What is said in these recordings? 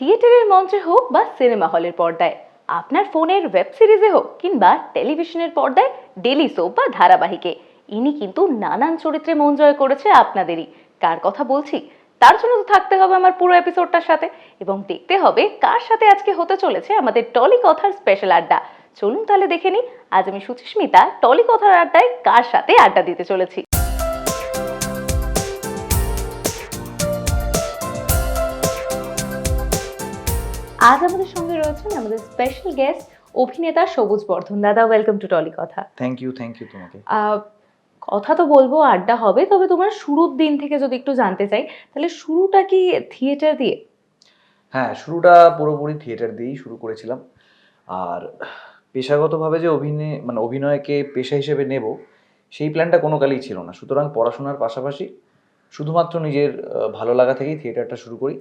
থিয়েটারের মঞ্চে হোক বা সিনেমা হলের পর্দায়, আপনার ফোনের ওয়েব সিরিজে হোক কিংবা টেলিভিশনের পর্দায় ডেলি সোপ বা ধারাবাহিকে, ইনি কিন্তু নানান চরিত্রে মন জয় করেছে আপনাদেরই। কার কথা বলছি? তার জন্য তো থাকতে হবে আমার পুরো এপিসোডটার সাথে এবং দেখতে হবে কার সাথে আজকে হতে চলেছে আমাদের টলি কথার স্পেশাল আড্ডা। চলুন তাহলে দেখে নিই, আজ আমি সুচিস্মিতা টলি কথার আড্ডায় কার সাথে আড্ডা দিতে চলেছি। আজ আমাদের সঙ্গে রয়েছেন আমাদের স্পেশাল গেস্ট অভিনেতা সবুজ বর্ধন। দাদা ওয়েলকাম টু টলি কথা থ্যাংক ইউ থ্যাংক ইউ তোমাকে। কথা তো বলব আড্ডা হবে তবে তোমার শুরুর দিন থেকে যদি একটু জানতে চাই তাহলে শুরুটা কি থিয়েটার দিয়ে? হ্যাঁ শুরুটা পুরোপুরি থিয়েটার দিয়েই শুরু করেছিলাম। আর পেশাগতভাবে যে অভিনয় মানে অভিনয়কে পেশা হিসেবে নেব সেই প্ল্যানটা কোনো কালেই ছিল না। সুতরাং পড়াশোনার পাশাপাশি শুধুমাত্র নিজের ভালো লাগা থেকেই থিয়েটারটা শুরু করি।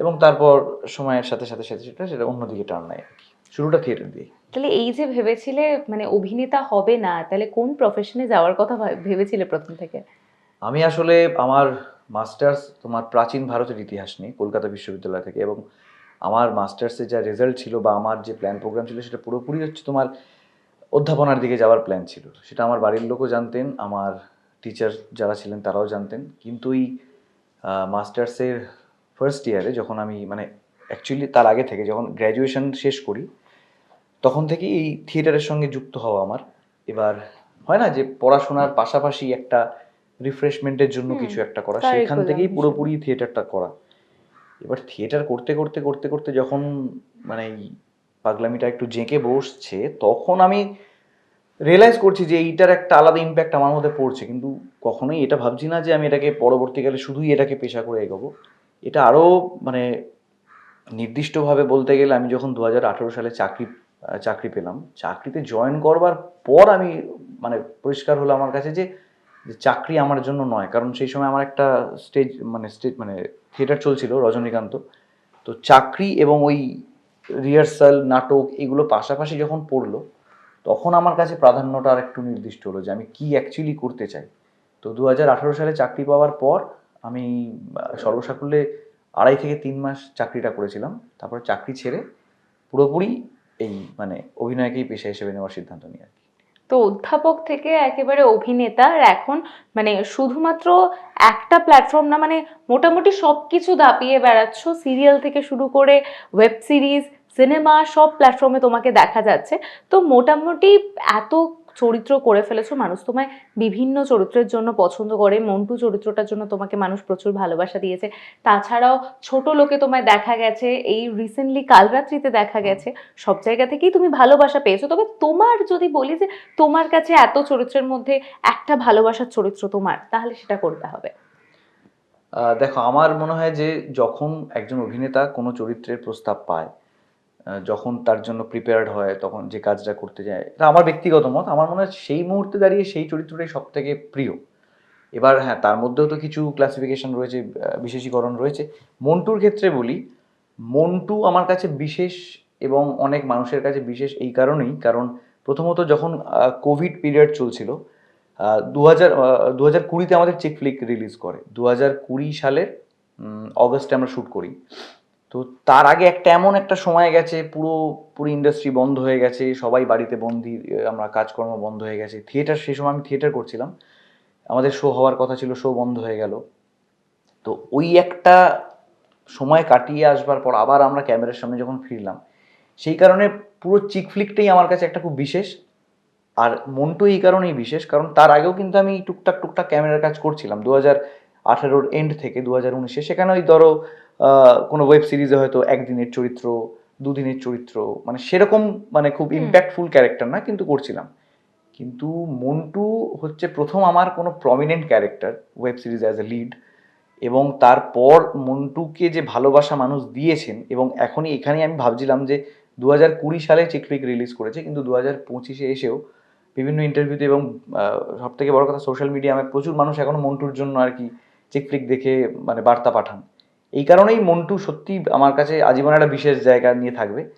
এবং তারপর সময়ের সাথে সাথে সাথে সেটা সেটা অন্যদিকে টার্ন নেয় আর কি। শুরুটা থিয়েটার দিয়ে। তাহলে এই যে ভেবেছিলে মানে অভিনেতা হবে না তাহলে কোন প্রফেশনে যাওয়ার কথা ভাব- ভেবেছিলে প্রথম থেকে? আমি আসলে আমার মাস্টার্স তোমার প্রাচীন ভারতের ইতিহাস নিয়ে কলকাতা বিশ্ববিদ্যালয় থেকে এবং আমার মাস্টার্সের যা রেজাল্ট ছিল বা আমার যে প্ল্যান প্রোগ্রাম ছিল সেটা পুরোপুরি হচ্ছে তোমার অধ্যাপনার দিকে যাওয়ার প্ল্যান ছিল। সেটা আমার বাড়ির লোকও জানতেন আমার টিচার যারা ছিলেন তারাও জানতেন। কিন্তু এই মাস্টার্সের ফার্স্ট ইয়ারে যখন আমি মানে অ্যাকচুয়ালি তার আগে থেকে যখন গ্র্যাজুয়েশন শেষ করি তখন থেকেই এই থিয়েটারের সঙ্গে যুক্ত হওয়া আমার। এবার হয় না যে পড়াশোনার পাশাপাশি একটা রিফ্রেশমেন্টের জন্য কিছু একটা করা সেখান থেকেই পুরোপুরি থিয়েটারটা করা। এবার থিয়েটার করতে করতে করতে করতে যখন মানে পাগলামিটা একটু জেঁকে বসছে তখন আমি রিয়েলাইজ করছি যে এইটার একটা আলাদা ইম্প্যাক্ট আমার মধ্যে পড়ছে। কিন্তু কখনোই এটা ভাবছি না যে আমি এটাকে পরবর্তীকালে শুধুই এটাকে পেশা করে এগোবো। এটা আরও মানে নির্দিষ্টভাবে বলতে গেলে আমি যখন দু হাজার আঠেরো সালে চাকরি চাকরি পেলাম, চাকরিতে জয়েন করবার পর আমি মানে পরিষ্কার হলো আমার কাছে যে চাকরি আমার জন্য নয়। কারণ সেই সময় আমার একটা স্টেজ মানে স্টেজ মানে থিয়েটার চলছিল রজনীকান্ত। তো চাকরি এবং ওই রিহার্সাল নাটক এগুলো পাশাপাশি যখন পড়ল, তখন আমার কাছে প্রাধান্যটা আর একটু নির্দিষ্ট হলো যে আমি কি অ্যাকচুয়ালি করতে চাই। তো দু হাজার আঠেরো সালে চাকরি পাওয়ার পর আমি সর্বসাকুল্যে আড়াই থেকে তিন মাস চাকরিটা করেছিলাম। তারপর চাকরি ছেড়ে পুরোপুরি এই মানে অভিনয়কেই পেশা হিসেবে নেওয়ার সিদ্ধান্ত নিই আর তো অধ্যাপক থেকে একেবারে অভিনেতা এখন মানে শুধুমাত্র একটা প্ল্যাটফর্ম না মানে মোটামুটি সব কিছু দাপিয়ে বেড়াচ্ছ। সিরিয়াল থেকে শুরু করে ওয়েব সিরিজ সিনেমা সব প্ল্যাটফর্মে তোমাকে দেখা যাচ্ছে। তো মোটামুটি এত চরিত্র করে ফেলেছো মানুষ তোমায় বিভিন্ন চরিত্রের জন্য পছন্দ করে মন্টু চরিত্রটার জন্য তোমাকে মানুষ প্রচুর ভালোবাসা দিয়েছে। তাছাড়াও ছোট লোকে তোমায় দেখা গেছে এই রিসেন্টলি কালরাত্রিতে দেখা গেছে সব জায়গা থেকেই তুমি ভালোবাসা পেয়েছ। তবে তোমার যদি বলি যে তোমার কাছে এত চরিত্রের মধ্যে একটা ভালোবাসার চরিত্র তোমার তাহলে সেটা করতে হবে? দেখো আমার মনে হয় যে যখন একজন অভিনেতা কোনো চরিত্রের প্রস্তাব পায় যখন তার জন্য প্রিপেয়ার্ড হয়, তখন যে কাজটা করতে যায়, এটা আমার ব্যক্তিগত মত। আমার মনে হয় সেই মুহূর্তে দাঁড়িয়ে সেই চরিত্রটাই সব থেকে প্রিয়। এবার হ্যাঁ তার মধ্যেও তো কিছু ক্লাসিফিকেশন রয়েছে বিশেষীকরণ রয়েছে। মন্টুর ক্ষেত্রে বলি, মন্টু আমার কাছে বিশেষ এবং অনেক মানুষের কাছে বিশেষ এই কারণেই। কারণ প্রথমত যখন কোভিড পিরিয়ড চলছিল দু হাজার দু হাজার কুড়িতে আমাদের চেক ফ্লিক রিলিজ করে। দু হাজার কুড়ি সালের অগস্টে আমরা শ্যুট করি। তো তার আগে একটা এমন একটা সময় গেছে, পুরো পুরো ইন্ডাস্ট্রি বন্ধ হয়ে গেছে, সবাই বাড়িতে বন্দি আমরা কাজকর্ম বন্ধ হয়ে গেছে। থিয়েটার সেই সময় আমি থিয়েটার করছিলাম। আমাদের শো হওয়ার কথা ছিল শো বন্ধ হয়ে গেল। তো ওই একটা সময় কাটিয়ে আসবার পর আবার আমরা ক্যামেরার সামনে যখন ফিরলাম, সেই কারণে পুরো চিক ফ্লিকটাই আমার কাছে একটা খুব বিশেষ। আর মন্টু এই কারণেই বিশেষ, কারণ তার আগেও কিন্তু আমি টুকটাক টুকটাক ক্যামেরার কাজ করছিলাম। দু হাজার আঠেরোর এন্ড থেকে দু হাজার উনিশে। সেখানে ওই ধরো কোনো ওয়েব সিরিজে হয়তো একদিনের চরিত্র দুদিনের চরিত্র মানে সেরকম মানে খুব ইম্প্যাক্টফুল ক্যারেক্টার না কিন্তু করছিলাম। কিন্তু মন্টু হচ্ছে প্রথম আমার কোনো prominent character web series as a lead এবং তারপর মন্টুকে যে ভালোবাসা মানুষ দিয়েছেন এবং এখনই এখানেই আমি ভাবছিলাম যে দু হাজার কুড়ি সালে চিকফ্লিক রিলিজ করেছে কিন্তু দু হাজার পঁচিশে এসেও বিভিন্ন ইন্টারভিউতে এবং সব থেকে বড় কথা সোশ্যাল মিডিয়ায় প্রচুর মানুষ এখনও মন্টুর জন্য আর কি চিকফ্লিক দেখে মানে বার্তা পাঠান। এই কারণেই মন্টু সত্যি আমার কাছে আজীবন একটা বিশেষ জায়গা নিয়ে থাকবে।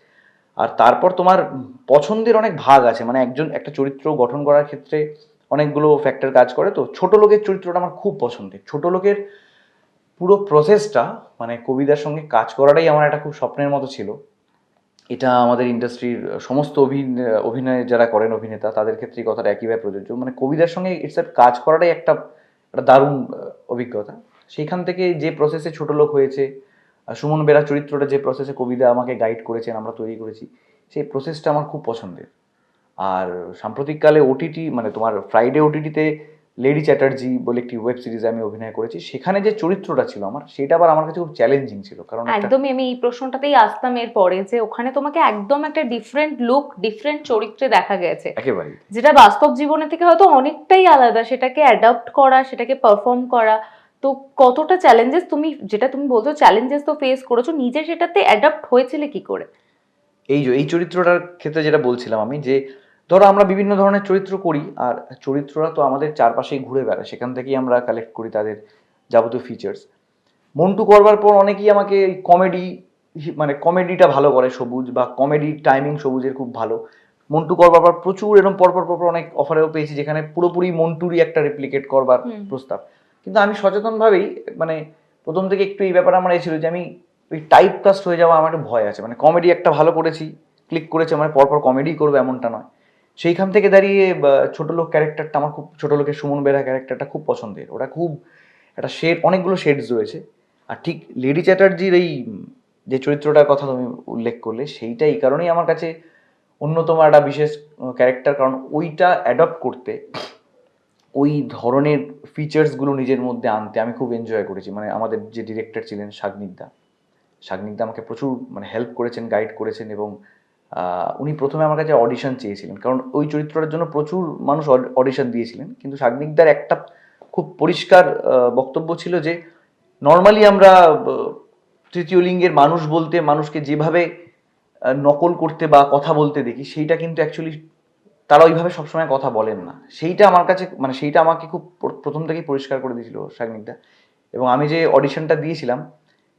আর তারপর তোমার পছন্দের অনেক ভাগ আছে মানে একজন, একটা চরিত্র গঠন করার ক্ষেত্রে অনেকগুলো ফ্যাক্টর কাজ করে। তো ছোট লোকের চরিত্রটা আমার খুব পছন্দের। ছোট লোকের পুরো প্রসেসটা মানে কবিতার সঙ্গে কাজ করাটাই আমার একটা খুব স্বপ্নের মতো ছিল। এটা আমাদের ইন্ডাস্ট্রির সমস্ত অভিনয় অভিনয় যারা করেন অভিনেতা, তাদের ক্ষেত্রে কথাটা একইভাবে প্রযোজ্য। মানে কবিতার সঙ্গে ইটস কাজ করাটাই একটা একটা দারুণ, অভিজ্ঞতা। সেইখান থেকে যে প্রসেসে ছোট লোক হয়েছে সুমন বেরা চরিত্রটা যে প্রসেসে কবিতা আমাকে গাইড করেছেন আমরা তৈরি করেছি সেই প্রসেসটা আমার খুব পছন্দের। আর সাম্প্রতিককালে ওটিটি মানে তোমার ফ্রাইডে ওটিটিতে লেডি চ্যাটার্জি বলে একটি ওয়েব সিরিজে আমি অভিনয় করেছি সেখানে যে চরিত্রটা ছিল আমার সেটা আবার আমার কাছে খুব চ্যালেঞ্জিং ছিল কারণ একদমই আমি এই প্রশ্নটাতেই আসতাম এর পরে যে ওখানে তোমাকে একদম একটা ডিফারেন্ট লুক ডিফারেন্ট চরিত্রে দেখা গেছে। একেবারেই। যেটা বাস্তব জীবনে থেকে হয়তো অনেকটাই আলাদা সেটাকে অ্যাডাপ্ট করা সেটাকে পারফর্ম করা তো কতটা চ্যালেঞ্জেস তুমি যেটা তুমি বলছো চ্যালেঞ্জেস তো ফেস করেছ নিজে সেটাতে অ্যাডাপ্ট হয়েছিলে কি করে? এই যে এই চরিত্রটার ক্ষেত্রে যেটা বলছিলাম আমি যে ধরো আমরা বিভিন্ন ধরনের চরিত্র করি আর চরিত্ররা তো আমাদের চারপাশেই ঘুরে বেড়ায় সেখান থেকেই আমরা কালেক্ট করি তাদের যাবতীয় ফিচার্স মন্টু করবার পর অনেকেই আমাকে কমেডি মানে কমেডিটা ভালো করে সবুজ বা কমেডি টাইমিং সবুজের খুব ভালো। মন্টু করবার পর প্রচুর এরকম পরপর পরপর অনেক অফারেও পেয়েছি যেখানে পুরোপুরি মন্টুরই একটা রেপ্লিকেট করবার প্রস্তাব। কিন্তু আমি সচেতনভাবেই মানে প্রথম থেকে একটু এই ব্যাপারে আমার এসেছিল যে আমি ওই টাইপ কাস্ট হয়ে যাওয়া আমার একটু ভয় আছে। মানে কমেডি একটা ভালো করেছি ক্লিক করেছে মানে পরপর কমেডি করবে এমনটা নয়। সেইখান থেকে দাঁড়িয়ে ছোট লোক ক্যারেক্টারটা আমার খুব, ছোট লোকের সুমন বেরা ক্যারেক্টারটা খুব পছন্দের। ওটা খুব একটা শেড অনেকগুলো শেডস রয়েছে। আর ঠিক লেডি চ্যাটার্জির এই, যে চরিত্রটার কথা তুমি উল্লেখ করলে, সেইটা এই কারণেই আমার কাছে অন্যতম একটা বিশেষ ক্যারেক্টার কারণ ওইটা অ্যাডপ্ট করতে ওই ধরনের ফিচার্সগুলো নিজের মধ্যে আনতে আমি খুব এনজয় করেছি। মানে আমাদের যে ডিরেক্টর ছিলেন শাগনিকদা শাগনিকদা আমাকে প্রচুর মানে হেল্প করেছেন গাইড করেছেন এবং উনি প্রথমে আমার কাছে অডিশন চেয়েছিলেন। কারণ ওই চরিত্রটার জন্য প্রচুর মানুষ অডিশন দিয়েছিলেন। কিন্তু শাগনিকদার একটা খুব পরিষ্কার বক্তব্য ছিল যে নর্মালি আমরা তৃতীয় লিঙ্গের মানুষ বলতে, মানুষকে যেভাবে নকল করতে বা কথা বলতে দেখি, সেইটা কিন্তু অ্যাকচুয়ালি তারা ওইভাবে সবসময় কথা বলেন না। সেইটা আমার কাছে মানে সেইটা আমাকে খুব প্রথম থেকেই পরিষ্কার করে দিয়েছিল শাগনিকদা। এবং আমি যে অডিশনটা দিয়েছিলাম,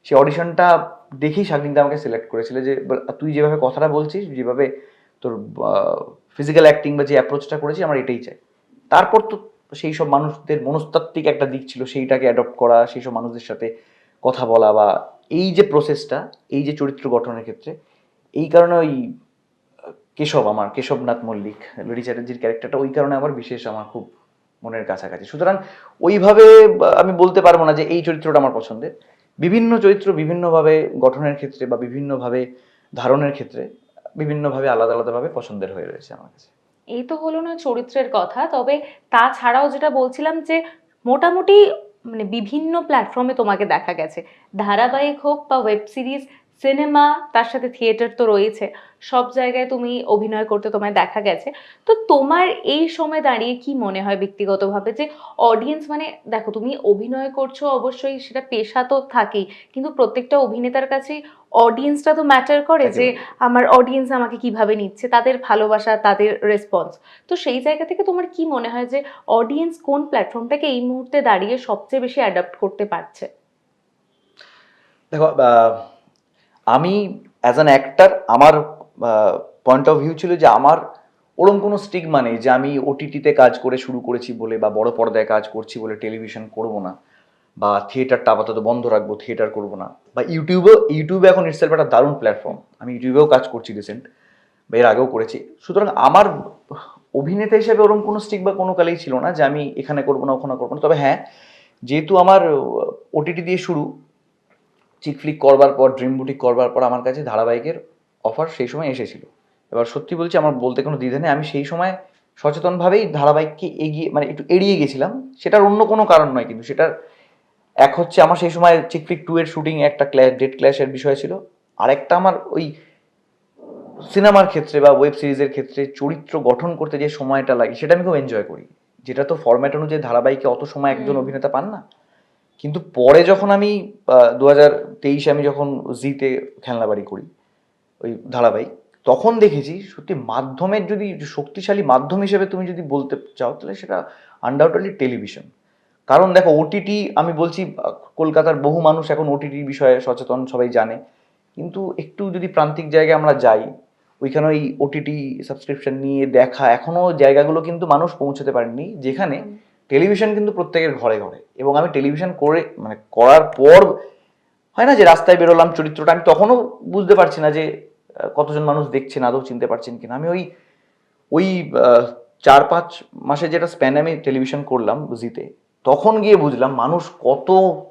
সেই অডিশনটা দেখেই শাগনিকদা আমাকে সিলেক্ট করেছিল যে তুই যেভাবে কথাটা বলছিস, যেভাবে তোর ফিজিক্যাল অ্যাক্টিং বা যে অ্যাপ্রোচটা করেছিস আমার এটাই চাই। তারপর তো সেই সব মানুষদের মনস্তাত্ত্বিক একটা দিক ছিল, সেইটাকে অ্যাডপ্ট করা, সেই সব মানুষদের সাথে কথা বলা বা এই যে প্রসেসটা এই যে চরিত্র গঠনের ক্ষেত্রে, এই কারণে ওই কেশব আমার, কেশবনাথ মল্লিক চ্যাটার্জির ক্যারেক্টারটা, ওই কারণে আমার বিশেষ আমার খুব মনের কাছাকাছি। সুতরাং ওইভাবে আমি বলতে পারব না যে এই চরিত্রটা আমার পছন্দের। বিভিন্ন চরিত্র বিভিন্নভাবে গঠনের ক্ষেত্রে বা বিভিন্নভাবে ধারণের ক্ষেত্রে বিভিন্নভাবে আলাদা আলাদাভাবে পছন্দের হয়ে রয়েছে আমার কাছে। এই তো হলো না চরিত্রের কথা, তবে তাছাড়াও যেটা বলছিলাম যে মোটামুটি মানে বিভিন্ন প্ল্যাটফর্মে তোমাকে দেখা গেছে। ধারাবাহিক হোক বা ওয়েব সিরিজ সিনেমা তার সাথে থিয়েটার তো রয়েছে। সব জায়গায় তুমি অভিনয় করতে তোমায় দেখা গেছে। তো তোমার এই সময় দাঁড়িয়ে কি মনে হয় ব্যক্তিগতভাবে? যে অডিয়েন্স মানে দেখো তুমি অভিনয় করছ অবশ্যই সেটা পেশা তো থাকেই কিন্তু প্রত্যেকটা অভিনেতার কাছে অডিয়েন্সটা তো ম্যাটার করে যে আমার অডিয়েন্স আমাকে কীভাবে নিচ্ছে তাদের ভালোবাসা তাদের রেসপন্স তো সেই জায়গা থেকে তোমার কি মনে হয় যে অডিয়েন্স কোন প্ল্যাটফর্মটাকে এই মুহূর্তে দাঁড়িয়ে সবচেয়ে বেশি অ্যাডাপ্ট করতে পারছে? দেখো আমি অ্যাজ অ্যান অ্যাক্টার আমার পয়েন্ট অফ ভিউ ছিল যে আমার ওরম কোনো স্টিগমা নেই যে আমি ওটিটিতে কাজ করে শুরু করেছি বলে বা বড় পর্দায় কাজ করছি বলে টেলিভিশন করব না বা থিয়েটারটা আপাতত বন্ধ রাখব থিয়েটার করব না। বা ইউটিউবেও ইউটিউবে এখন ইটসেলফ একটা দারুণ প্ল্যাটফর্ম আমি ইউটিউবেও কাজ করছি রিসেন্ট বা এর আগেও করেছি। সুতরাং আমার অভিনেতা হিসেবে ওরকম কোনো স্টিক বা কোনো কালেই ছিল না যে আমি এখানে করব না, ওখানে করব না। তবে হ্যাঁ যেহেতু আমার ওটিটি দিয়ে শুরু চিক ফ্লিক করবার পর ড্রিম বুটিক করবার পর আমার কাছে ধারাবাহিকের অফার সেই সময় এসেছিল। এবার সত্যি বলছি আমার বলতে কোনো দ্বিধা নেই। আমি সেই সময় সচেতনভাবেই ধারাবাহিককে এগিয়ে মানে একটু এড়িয়ে গেছিলাম। সেটার অন্য কোনো কারণ নয় কিন্তু সেটার এক হচ্ছে আমার সেই সময় চিক ফ্লিক টু এর শুটিং একটা ক্ল্যাশ ডেট ক্ল্যাশের বিষয় ছিল। আরেকটা আমার ওই সিনেমার ক্ষেত্রে বা ওয়েব সিরিজের ক্ষেত্রে চরিত্র গঠন করতে যে সময়টা লাগে সেটা আমি খুব এনজয় করি। যেটা তো ফরম্যাট অনুযায়ী ধারাবাহিকে অত সময় একজন অভিনেতা পান না। কিন্তু পরে যখন আমি দু হাজার তেইশে আমি যখন জিতে খেলনাবাড়ি করি, ওই ধারাবাহিক, তখন দেখেছি সত্যি মাধ্যমের যদি শক্তিশালী মাধ্যম হিসেবে তুমি যদি বলতে চাও, তাহলে সেটা আনডাউটেডলি টেলিভিশন কারণ দেখো ওটিটি আমি বলছি, কলকাতার বহু মানুষ এখন ওটিটি বিষয়ে সচেতন, সবাই জানে। কিন্তু একটু যদি প্রান্তিক জায়গায় আমরা যাই, ওইখানে ওই ওটিটি সাবস্ক্রিপশন নিয়ে দেখা এখনও জায়গাগুলো কিন্তু মানুষ পৌঁছতে পারেনি যেখানে টেলিভিশন কিন্তু প্রত্যেকের ঘরে ঘরে। এবং আমি টেলিভিশন করে মানে করার পর হয় না যে রাস্তায় বেরোলাম চরিত্রটা, আমি তখনও বুঝতে পারছি না যে কতজন মানুষ দেখছেন, আদৌ চিনতে পারছেন কিনা। আমি ওই ওই চার পাঁচ মাসে যেটা স্প্যানে আমি টেলিভিশন করলাম জিতে তখন গিয়ে বুঝলাম মানুষ কত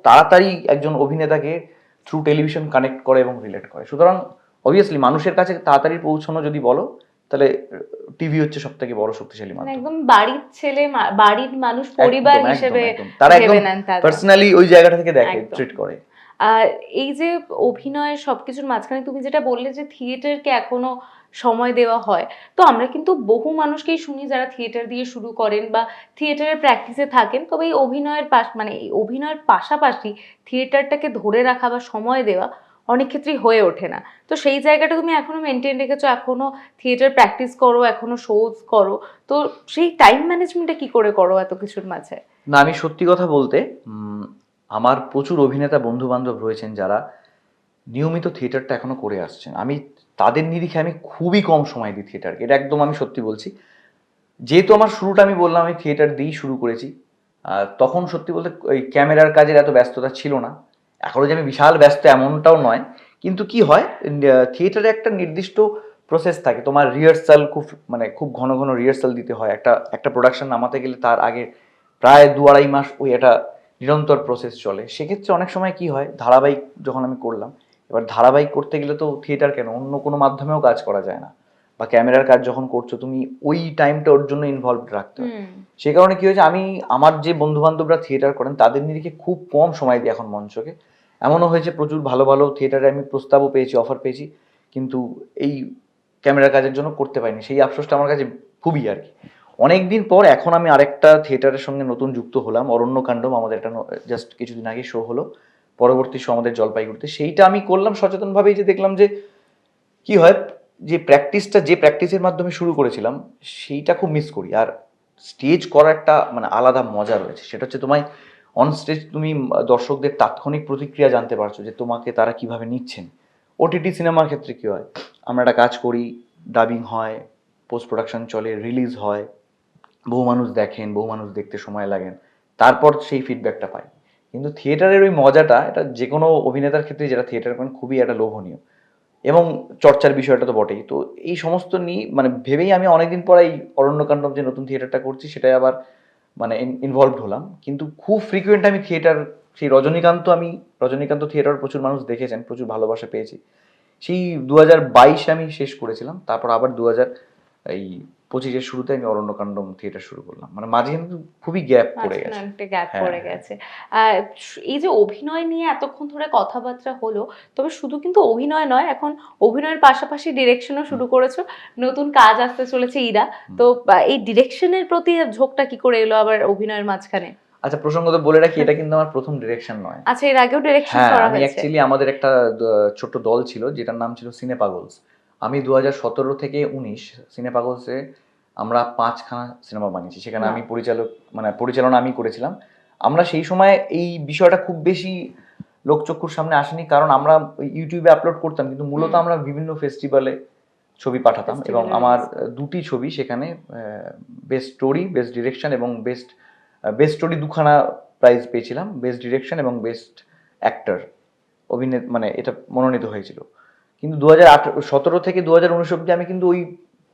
তাড়াতাড়ি একজন অভিনেতাকে থ্রু টেলিভিশন কানেক্ট করে এবং রিলেট করে। সুতরাং অবভিয়াসলি মানুষের কাছে তাড়াতাড়ি পৌঁছানো যদি বলো তাহলে টিভি হচ্ছে সব থেকে বড় শক্তিশালী মাধ্যম। একদম বাড়ির ছেলে বাড়ির মানুষ পরিবার হিসেবে তারা একদম। পার্সোনালি ওই জায়গাটা থেকে দেখে ট্রিট করে। আর এই যে অভিনয়ের সবকিছুর মাঝখানে তুমি যেটা বললে যে থিয়েটারকে এখনও সময় দেওয়া হয় তো আমরা কিন্তু বহু মানুষকেই শুনি যারা থিয়েটার দিয়ে শুরু করেন বা থিয়েটারের প্র্যাকটিসে থাকেন তবে এই অভিনয়ের পাশ মানে এই অভিনয়ের পাশাপাশি থিয়েটারটাকে ধরে রাখা বা সময় দেওয়া অনেক ক্ষেত্রেই হয়ে ওঠে না। তো সেই জায়গাটা তুমি এখনও মেনটেন রেখেছো এখনও থিয়েটার প্র্যাকটিস করো এখনও শোজ করো, তো সেই টাইম ম্যানেজমেন্টটা কি করে করো এত কিছুর মাঝে? না, আমি সত্যি কথা বলতে আমার প্রচুর অভিনেতা বন্ধু বান্ধব রয়েছেন যারা নিয়মিত থিয়েটারটা এখনও করে আসছেন। আমি তাদের নিরিখে আমি খুবই কম সময় দিই থিয়েটারকে এটা একদম আমি সত্যি বলছি। যেহেতু আমার শুরুটা আমি বললাম, আমি থিয়েটার দিয়েই শুরু করেছি তখন সত্যি বলতে ওই ক্যামেরার কাজের এত ব্যস্ততা ছিল না। এখনও যে আমি বিশাল ব্যস্ত এমনটাও নয় কিন্তু কি হয় থিয়েটারে একটা নির্দিষ্ট প্রসেস থাকে। তোমার রিহার্সাল খুব মানে খুব ঘন ঘন রিহার্সাল দিতে হয়। একটা একটা প্রোডাকশন নামাতে গেলে তার আগে প্রায় দু আড়াই মাস ওই একটা নিরন্তর প্রসেস চলে। সেক্ষেত্রে অনেক সময় কি হয় ধারাবাহিক যখন আমি করলাম এবার ধারাবাহিক করতে গেলে তো থিয়েটার কেন? অন্য কোনো মাধ্যমেও কাজ করা যায় না। বা ক্যামেরার কাজ যখন করছ তুমি ওই টাইমটা ওর জন্য ইনভলভ রাখতে হয়। সে কারণে কি হয়েছে আমি আমার যে বন্ধু বান্ধবরা থিয়েটার করেন তাদের নিরিখে খুব কম সময় দিই এখন মঞ্চকে। এমনও হয়েছে, প্রচুর ভালো ভালো থিয়েটারে আমি প্রস্তাবও পেয়েছি অফার পেয়েছি, কিন্তু এই ক্যামেরার কাজের জন্য করতে পারিনি। সেই আফসোসটা আমার কাছে খুবই আর কি। অনেকদিন পর এখন আমি আরেকটা থিয়েটারের সঙ্গে নতুন যুক্ত হলাম অরণ্য অরণ্যকাণ্ডম আমাদের একটা জাস্ট কিছুদিন আগে শো হলো, পরবর্তী শো আমাদের জলপাইগুড়িতে। সেইটা আমি করলাম সচেতনভাবেই যে দেখলাম যে কি হয়, যে প্র্যাকটিসটা যে প্র্যাকটিসের মাধ্যমে শুরু করেছিলাম, সেইটা খুব মিস করি। আর স্টেজ করার একটা মানে আলাদা মজা রয়েছে। সেটা হচ্ছে তোমায় অন স্টেজ তুমি দর্শকদের তাৎক্ষণিক প্রতিক্রিয়া জানতে পারছ যে তোমাকে তারা কীভাবে নিচ্ছেন। ওটিটি সিনেমার ক্ষেত্রে কি হয়? আমরা একটা কাজ করি ডাবিং হয় পোস্ট প্রোডাকশন চলে রিলিজ হয়, বহু মানুষ দেখেন, বহু মানুষ দেখতে সময় লাগেন, তারপর সেই ফিডব্যাকটা পাই। কিন্তু থিয়েটারের ওই মজাটা, এটা যে কোনো অভিনেতার ক্ষেত্রে যেটা থিয়েটার করেন, খুবই একটা লোভনীয়। এবং চর্চার বিষয়টা তো বটেই। তো এই সমস্ত নিয়ে মানে ভেবেই আমি অনেকদিন পর এই অরণ্যকাণ্ডব যে নতুন থিয়েটারটা করছি, সেটাই আবার মানে ইনভলভ হলাম। কিন্তু খুব ফ্রিকুয়েন্ট আমি থিয়েটার সেই রজনীকান্ত আমি, রজনীকান্ত থিয়েটার প্রচুর মানুষ দেখেছেন, প্রচুর ভালোবাসা পেয়েছি। সেই দু হাজার বাইশে আমি শেষ করেছিলাম, তারপর আবার দু হাজার এই পঁচিশের শুরুতে আমি অরণ্যকাণ্ডম থিয়েটার শুরু করলাম। মানে মাঝে কিন্তু খুবই গ্যাপ পড়ে গেছে। একটা গ্যাপ পড়ে হ্যাঁ। গেছে। এই যে অভিনয় নিয়ে এতক্ষণ ধরে কথাবার্তা হলো তবে শুধু কিন্তু অভিনয় নয় এখন অভিনয়ের পাশাপাশি ডিরেকশনও শুরু করেছ। নতুন কাজ আসতে চলেছে ইরা। তো এই ডিরেকশনের প্রতি ঝোঁকটা কি করে এলো আবার অভিনয়ের মাঝখানে? আচ্ছা প্রসঙ্গত বলে রাখি এটা কিন্তু আমার প্রথম ডিরেকশন নয়। আচ্ছা এর আগেও ডিরেকশন হ্যাঁ করা আমি অ্যাকচুয়ালি আমাদের একটা ছোট্ট দল ছিল যেটার নাম ছিল সিনে পাগলস আমি দু হাজার সতেরো থেকে উনিশ সিনে পাগলসে আমরা পাঁচখানা সিনেমা বানিয়েছি। সেখানে আমি পরিচালক মানে পরিচালনা আমি করেছিলাম। আমরা সেই সময় এই বিষয়টা খুব বেশি লোকচক্ষুর সামনে আসেনি কারণ আমরা ইউটিউবে আপলোড করতাম কিন্তু মূলত আমরা বিভিন্ন ফেস্টিভ্যালে ছবি পাঠাতাম এবং আমার দুটি ছবি সেখানে বেস্ট স্টোরি বেস্ট ডিরেকশন এবং বেস্ট বেস্ট স্টোরি দুখানা প্রাইজ পেয়েছিলাম বেস্ট ডিরেকশন এবং বেস্ট অ্যাক্টর অভিনেত মানে এটা মনোনীত হয়েছিল। কিন্তু দু হাজার সতেরো থেকে দু হাজার উনিশ অব্দি আমি কিন্তু ওই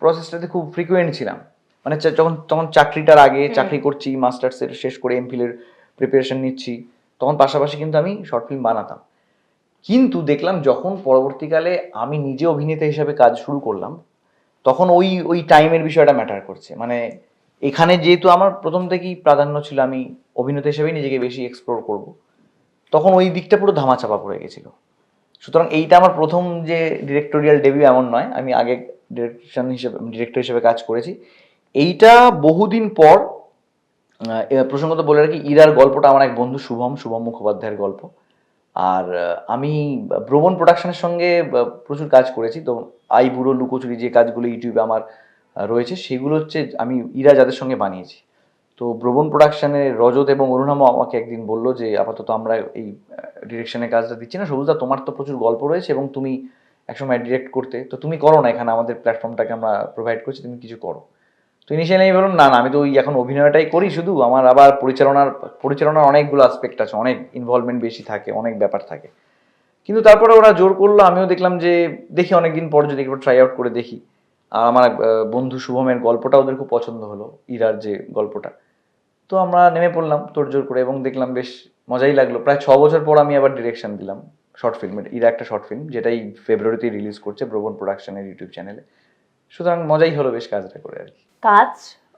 প্রসেসটাতে খুব ফ্রিকুয়েন্ট ছিলাম। মানে যখন তখন চাকরিটার আগে চাকরি করছি মাস্টার্সের শেষ করে এমফিলের প্রিপারেশন নিচ্ছি তখন পাশাপাশি কিন্তু আমি শর্ট ফিল্ম বানাতাম। কিন্তু দেখলাম যখন পরবর্তীকালে আমি নিজে অভিনেতা হিসাবে কাজ শুরু করলাম তখন ওই ওই টাইমের বিষয়টা ম্যাটার করছে। মানে এখানে যেহেতু আমার প্রথম থেকেই প্রাধান্য ছিল আমি অভিনেতা হিসেবেই নিজেকে বেশি এক্সপ্লোর করব তখন ওই দিকটা পুরো ধামাচাপা পড়ে গেছিল। সুতরাং এইটা আমার প্রথম যে ডিরেক্টোরিয়াল ডেবিউ এমন নয়, আমি আগে ডিরেকশন হিসেবে ডিরেক্টর হিসেবে কাজ করেছি। এইটা বহুদিন পর প্রসঙ্গত বলে রাখি, ইরার গল্পটা আমার এক বন্ধু, শুভম শুভম মুখোপাধ্যায়ের গল্প। আর আমি ভ্রমণ প্রোডাকশনের সঙ্গে প্রচুর কাজ করেছি। তো আই বুড়ো লুকোচুরি যে কাজগুলো ইউটিউবে আমার রয়েছে, সেগুলো হচ্ছে আমি ইরা যাদের সঙ্গে বানিয়েছি। তো ভ্রমণ প্রোডাকশনে রজত এবং অরুণামও আমাকে একদিন বলল যে, আপাতত আমরা এই ডিরেকশনের কাজটা দিচ্ছি না। সবুজদা, তোমার তো প্রচুর গল্প রয়েছে এবং তুমি একসময় ডিরেক্ট করতে, তো তুমি করো না এখানে আমাদের প্ল্যাটফর্মটাকে আমরা প্রোভাইড করছি, তুমি কিছু করো। তো ইনিশিয়ালি আমি বললাম না না, আমি তো ওই এখন অভিনয়টাই করি শুধু। আমার আবার পরিচালনার পরিচালনার অনেকগুলো আসপেক্ট আছে, অনেক ইনভলভমেন্ট বেশি থাকে, অনেক ব্যাপার থাকে। কিন্তু তারপরে ওরা জোর করল, আমিও দেখলাম যে দেখি অনেকদিন পর যদি একবার ট্রাই আউট করে দেখি। আর আমার বন্ধু শুভমের গল্পটা ওদের খুব পছন্দ হলো, ইরার যে গল্পটা। তো আমরা নেমে পড়লাম তোড়জোড় করে, এবং দেখলাম বেশ মজাই লাগল। প্রায় ছ বছর পর আমি আবার ডিরেকশন দিলাম শর্ট ফিল্মের ইরা একটা শর্ট ফিল্ম যেটাই ফেব্রুয়ারিতেই রিলিজ করছে ব্রবন প্রোডাকশনের ইউটিউব চ্যানেলে সুতরাং মজাই হলো বেশ কাজটা করে আর কি। কাজ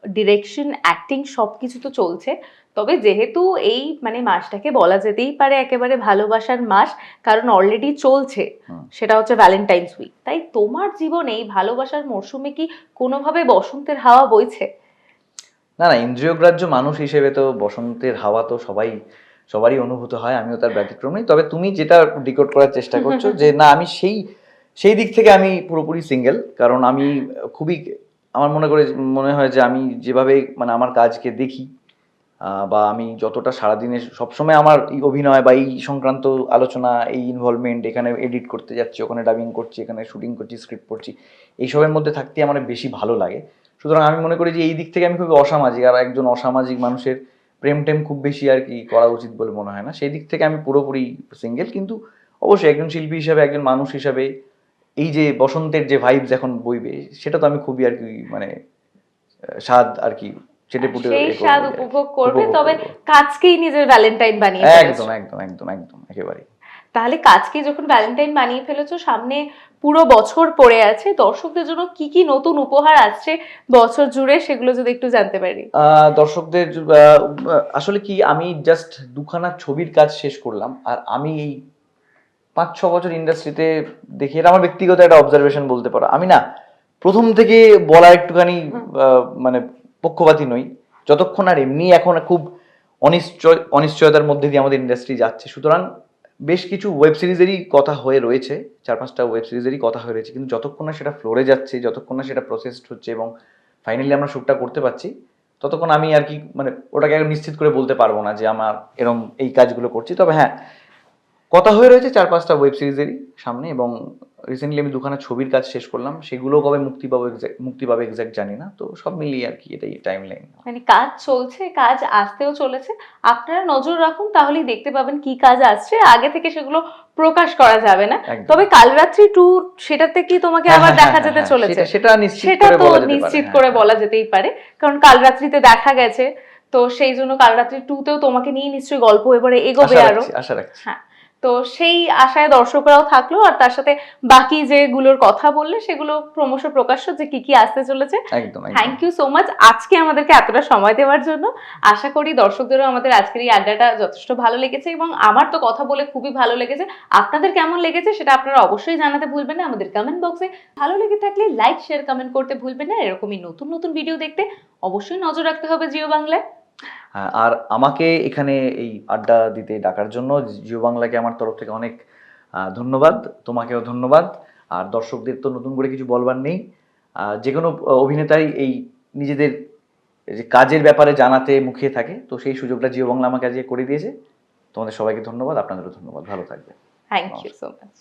ডিরেকশন অ্যাক্টিং সব কিছু তো চলছে। তবে যেহেতু এই মানে মাসটাকে বলা যেতেই পারে একেবারে ভালোবাসার মাস কারণ অলরেডি চলছে। সেটা হচ্ছে ভ্যালেন্টাইন্স উইক তাই তোমার জীবনে এই ভালোবাসার মরশুমে কি কোনোভাবে বসন্তের হাওয়া বইছে? না না ইন্দ্রিয়গ্রাহ্য মানুষ হিসেবে তো বসন্তের হাওয়া তো সবাই সবারই অনুভূত হয় আমিও তার ব্যতিক্রম নেই। তবে তুমি যেটা ডিকোড করার চেষ্টা করছ যে না আমি সেই সেই দিক থেকে আমি পুরোপুরি সিঙ্গেল কারণ আমি খুবই আমার মনে করে মনে হয় যে আমি যেভাবে মানে আমার কাজকে দেখি বা আমি যতটা সারাদিনে সবসময় আমার এই অভিনয় বা এই সংক্রান্ত আলোচনা এই ইনভলভমেন্ট এখানে এডিট করতে যাচ্ছি ওখানে ডাবিং করছি এখানে শুটিং করছি স্ক্রিপ্ট পড়ছি এইসবের মধ্যে থাকতে আমার বেশি ভালো লাগে। সুতরাং আমি মনে করি যে এই দিক থেকে আমি খুবই অসামাজিক আর একজন অসামাজিক মানুষের প্রেম টেম খুব বেশি আর কি করা উচিত বলে মনে হয় না। সেই দিক থেকে আমি পুরোপুরি সিঙ্গেল কিন্তু অবশ্যই একজন শিল্পী হিসাবে একজন মানুষ হিসাবে এই যে বসন্তের যে ভাইবস এখন বইবে সেটা তো আমি খুবই আর কি মানে স্বাদ আর কি চেটে পুটে সেই স্বাদ উপভোগ করবে তবে। কাজকেই নিজের ভ্যালেন্টাইন বানিয়ে একদম একদম একদম একদম একেবারে তাহলে কাজকে যখন ভ্যালেন্টাইন বানিয়ে ফেলেছো, সামনে পুরো বছর পড়ে আছে, দর্শকদের জন্য কি কি নতুন উপহার আসছে বছর জুড়ে সেগুলো যদি একটু জানতে পারি? দর্শকদের আসলে কি আমি জাস্ট দুখানা ছবির কাজ শেষ করলাম, আর আমি এই পাঁচ, ছ বছর ইন্ডাস্ট্রিতে দেখি, এটা আমার ব্যক্তিগত একটা অবজারভেশন বলতে পারো। আমি না, প্রথম থেকে বলা একটুখানি মানে পক্ষপাতী নই। যতক্ষণ আর এমনি এখন খুব অনিশ্চয়, অনিশ্চয়তার মধ্যে দিয়ে আমাদের ইন্ডাস্ট্রি যাচ্ছে, সুতরাং বেশ কিছু ওয়েব সিরিজেরই কথা হয়ে রয়েছে, চার পাঁচটা ওয়েব সিরিজেরই কথা হয়ে রয়েছে, কিন্তু যতক্ষণ না সেটা ফ্লোরে যাচ্ছে, যতক্ষণ না সেটা প্রসেসড হচ্ছে এবং ফাইনালি আমরা শ্যুটটা করতে পারছি, ততক্ষণ আমি আর কি মানে ওটাকে নিশ্চিত করে বলতে পারব না যে আমার এরম এই কাজগুলো করছি। তবে হ্যাঁ কথা হয়ে রয়েছে চার পাঁচটা ওয়েব সিরিজেরই সামনে এবং রিসেন্টলি আমি দুখানা ছবির কাজ শেষ করলাম সেগুলো কবে মুক্তি পাবো মুক্তি পাবে এক্সাক্ট জানি না তো সব মিলিয়ে আর কি এটাই টাইম লাইন মানে কাজ চলছে কাজ আসতেও চলেছে। আপনারা নজর রাখুন তাহলেই দেখতে পাবেন কি কাজ আসছে। আগে থেকে সেগুলো প্রকাশ করা যাবে না। তবে কালরাত্রি টু সেটাতে কি তোমাকে হ্যাঁ, আবার হ্যাঁ, দেখা হ্যাঁ, যেতে চলেছে? সেটা- নিশ্চিত সেটা তো নিশ্চিত করে। বলা যেতেই পারে। কারণ কালরাত্রিতে দেখা গেছে তো সেই জন্য কালরাত্রি টুতেও তোমাকে নিয়ে নিশ্চয়ই গল্প এবারে এগোবে আরও। আশা রাখছি। হ্যাঁ। তো সেই আশায় দর্শকরাও থাকল আর তার সাথে বাকি যেগুলোর কথা বললে সেগুলো ক্রমশ প্রকাশ্য যে কি কি আসতে চলেছে। থ্যাংক ইউ সো মাচ আজকে আমাদেরকে এতটা সময় দেওয়ার জন্য আশা করি দর্শকদেরও আমাদের আজকের এই আড্ডাটা যথেষ্ট ভালো লেগেছে এবং আমার তো কথা বলে খুবই ভালো লেগেছে। আপনাদের কেমন লেগেছে সেটা আপনারা অবশ্যই জানাতে ভুলবেন না। আমাদের কমেন্ট বক্সে ভালো লেগে থাকলে লাইক শেয়ার কমেন্ট করতে ভুলবেন না। এরকমই নতুন নতুন ভিডিও দেখতে অবশ্যই নজর রাখতে হবে জিও বাংলায় আর আমাকে এখানে এই আড্ডা দিতে ডাকার জন্য জিও বাংলাকে আমার তরফ থেকে অনেক ধন্যবাদ তোমাকেও ধন্যবাদ। আর দর্শকদের তো নতুন করে কিছু বলবার নেই। যে কোনো অভিনেতাই এই নিজেদের যে কাজের ব্যাপারে জানাতে মুখিয়ে থাকে তো সেই সুযোগটা জিও বাংলা আমাকে আজকে করে দিয়েছে। তোমাদের সবাইকে ধন্যবাদ আপনাদেরও ধন্যবাদ। ভালো থাকবে থ্যাংক ইউ সো মাচ